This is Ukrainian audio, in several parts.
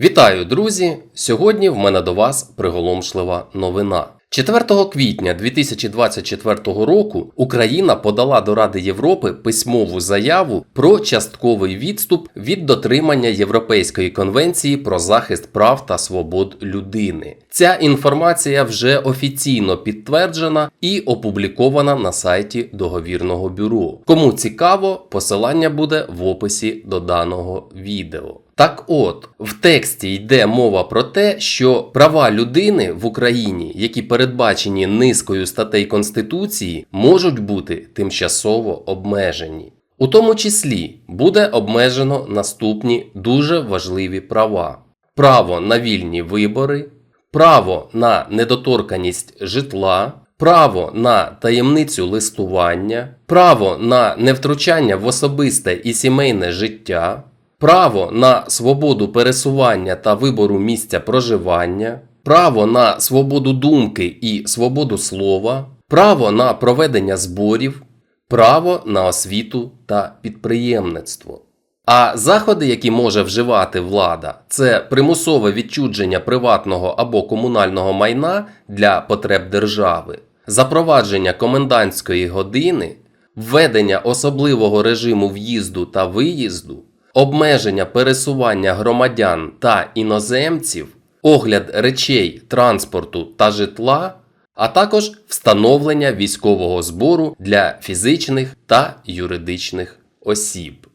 Вітаю, друзі! Сьогодні в мене до вас приголомшлива новина. 4 квітня 2024 року Україна подала до Ради Європи письмову заяву про частковий відступ від дотримання Європейської конвенції про захист прав та свобод людини. Ця інформація вже офіційно підтверджена і опублікована на сайті договірного бюро. Кому цікаво, посилання буде в описі до даного відео. Так от, в тексті йде мова про те, що права людини в Україні, які передбачені низкою статей Конституції, можуть бути тимчасово обмежені. У тому числі буде обмежено наступні дуже важливі права: право на вільні вибори, право на недоторканість житла, право на таємницю листування, право на невтручання в особисте і сімейне життя, право на свободу пересування та вибору місця проживання, право на свободу думки і свободу слова, право на проведення зборів, право на освіту та підприємництво. А заходи, які може вживати влада, це примусове відчудження приватного або комунального майна для потреб держави, запровадження комендантської години, введення особливого режиму в'їзду та виїзду, обмеження пересування громадян та іноземців, огляд речей, транспорту та житла, а також встановлення військового збору для фізичних та юридичних осіб.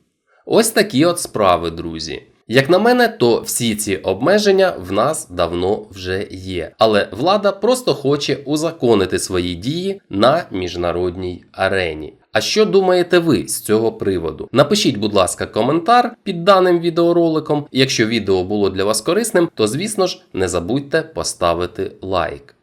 Ось такі от справи, друзі. Як на мене, то всі ці обмеження в нас давно вже є. Але влада просто хоче узаконити свої дії на міжнародній арені. А що думаєте ви з цього приводу? Напишіть, будь ласка, коментар під даним відеороликом. Якщо відео було для вас корисним, то звісно ж не забудьте поставити лайк.